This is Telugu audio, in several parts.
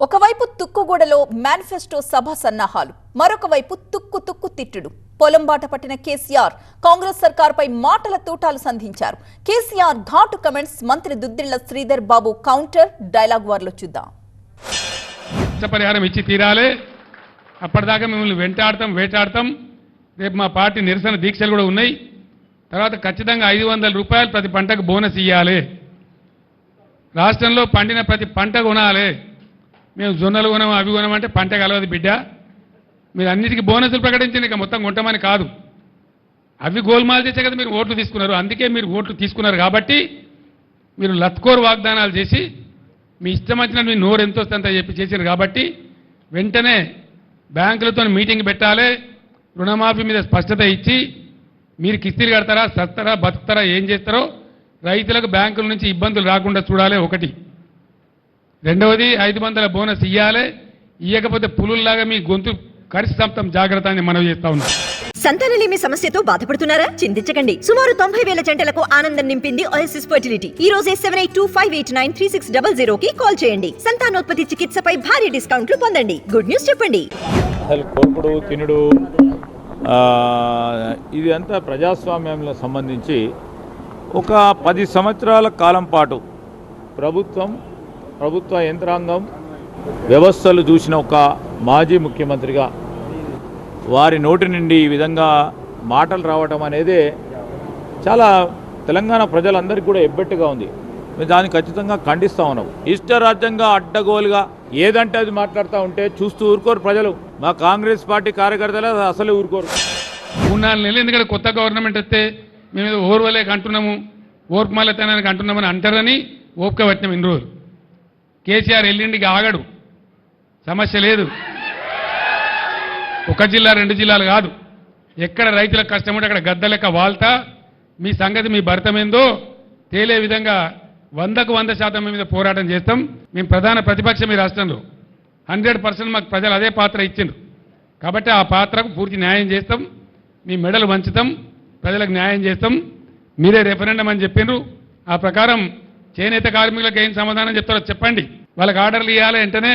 ఒకవైపు తుక్కుగూడలో మేనిఫెస్టో సభ సన్నాహాలు మరొక వైపు తుక్కు తుక్కు తిట్టుడు. పొలం బాట పట్టిన కేసీఆర్ కాంగ్రెస్ సర్కార్పై మాటల తూటాలు సంధించారు. కేసీఆర్ ఘాటు కమెంట్స్ మంత్రి దుద్దిళ్ళ శ్రీధర్ బాబు కౌంటర్ డైలాగ్ వార్లో చూద్దాం. పరిహారం ఇచ్చి తీరాలి. అప్పటిదాకా మిమ్మల్ని వెంటాడతాం వేటాడతాం. రేపు మా పార్టీ నిరసన దీక్షలు కూడా ఉన్నాయి. తర్వాత ఖచ్చితంగా ఐదు వందల రూపాయలు ప్రతి పంటకు బోనస్ ఇవ్వాలి రాష్ట్రంలో పండిన ప్రతి పంట కొనాలి. మేము జొన్నలు కొనం అవి కొనమంటే పంట కలవదు బిడ్డ. మీరు అన్నిటికీ బోనసులు ప్రకటించండి ఇక మొత్తం కొంటామని కాదు. అవి గోల్మాల్ చేసే కదా మీరు ఓట్లు తీసుకున్నారు అందుకే మీరు ఓట్లు తీసుకున్నారు కాబట్టి మీరు లత్కోర్ వాగ్దానాలు చేసి మీ ఇష్టం వచ్చిన మీ నోరు ఎంత వస్తే చెప్పి చేశారు కాబట్టి వెంటనే బ్యాంకులతో మీటింగ్ పెట్టాలి రుణమాఫీ మీద స్పష్టత ఇచ్చి మీరు కిస్తీలు కడతారా సస్తారా బతుకుతారా ఏం చేస్తారో రైతులకు బ్యాంకుల నుంచి ఇబ్బందులు రాకుండా చూడాలి ఒకటి. రెండవది ఐదు వందల బోనస్ ఇవ్వాలి ఇవ్వకపోతే పులుల్లాగా మీ గొంతు కరిసి సంతం జాగ్రత్త అని మనవి చేస్తా ఉన్నాం. సంతానలేమి సమస్యతో బాధపడుతున్నారా? చింతించకండి. సుమారు తొంభై వేల జంటలకు ఆనందం నింపింది ఓఎస్ఎస్ ఫర్టిలిటీ ఈ రోజే seven eight two five eight nine three six double zero కి కాల్ చేయండి. సంతానోత్పత్తి చికిత్సపై భారీ డిస్కౌంట్లు పొందండి. గుడ్ న్యూస్ చెప్పండి. అసలు కొడుకుడు తినుడు ఆ, ఇది అంతా ప్రజాస్వామ్యంలో సంబంధించి ఒక పది సంవత్సరాల కాలం పాటు ప్రభుత్వం ప్రభుత్వ యంత్రాంగం వ్యవస్థలు చూసిన ఒక మాజీ ముఖ్యమంత్రిగా వారి నోటి నుండి ఈ విధంగా మాటలు రావటం అనేది చాలా తెలంగాణ ప్రజలందరికీ కూడా ఎబ్బెట్టుగా ఉంది. మేము దాన్ని ఖచ్చితంగా ఖండిస్తూ ఉన్నాం. ఇష్టరాజ్యంగా అడ్డగోలుగా ఏదంటే అది మాట్లాడుతూ ఉంటే చూస్తూ ఊరుకోరు ప్రజలు. మా కాంగ్రెస్ పార్టీ కార్యకర్తలు అసలు ఊరుకోరు. మూడు నాలుగు నెలలు ఎందుకంటే కొత్త గవర్నమెంట్ వస్తే మేము ఏదో ఓర్వలేక అంటున్నాము ఓర్పుమాలతనానికి అంటున్నామని అంటారని ఓపిక పట్టినాం ఇన్ని రోజులు. కేసీఆర్ ఎల్లుండికి ఆగడు. సమస్య లేదు. ఒక జిల్లా రెండు జిల్లాలు కాదు. ఎక్కడ రైతులకు కష్టం ఉంటే అక్కడ గద్ద లెక్క వాల్తా. మీ సంగతి మీ భర్తమేందో తేలే విధంగా వందకు వంద శాతం మీద పోరాటం చేస్తాం. మేము ప్రధాన ప్రతిపక్షం ఈ రాష్ట్రంలో. హండ్రెడ్ పర్సెంట్ మాకు ప్రజలు అదే పాత్ర ఇచ్చిండ్రు. కాబట్టి ఆ పాత్రకు పూర్తి న్యాయం చేస్తాం. మీ మెడలు వంచుతాం. ప్రజలకు న్యాయం చేస్తాం. మీరే రెఫరెండం అని చెప్పిండ్రు. ఆ ప్రకారం చేనేత కార్మికులకు ఏం సమాధానం చెప్తారో చెప్పండి. వాళ్ళకి ఆర్డర్లు ఇవ్వాలి వెంటనే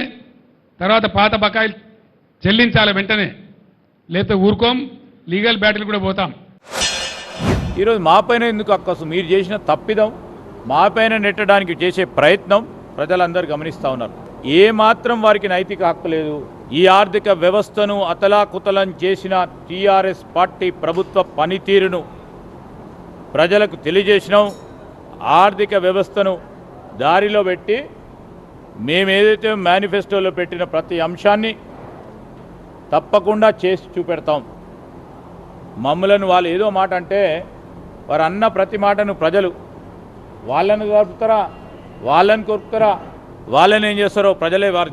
తర్వాత పాత బకాయిలు చెల్లించాలి వెంటనే. లేకపోతే ఊరుకోం లీగల్ బ్యాటిల్ కూడా పోతాం. ఈరోజు మాపైన ఎందుకు అక్కసు? మీరు చేసిన తప్పిదం మాపైన నెట్టడానికి చేసే ప్రయత్నం ప్రజలందరూ గమనిస్తూ ఉన్నారు. ఏ మాత్రం వారికి నైతిక హక్కు లేదు. ఈ ఆర్థిక వ్యవస్థను అతలాకుతలం చేసిన టీఆర్ఎస్ పార్టీ ప్రభుత్వ పనితీరును ప్రజలకు తెలియజేసినాం. ఆర్థిక వ్యవస్థను దారిలో పెట్టి మేమేదైతే మేనిఫెస్టోలో పెట్టిన ప్రతి అంశాన్ని తప్పకుండా చేసి చూపెడతాం. మమ్మలను వాళ్ళు ఏదో మాట అంటే వారు అన్న ప్రతి మాటను ప్రజలు వాళ్ళని కోరుకుతారా వాళ్ళని కొరుకుతారా వాళ్ళని ఏం చేస్తారో ప్రజలే వారు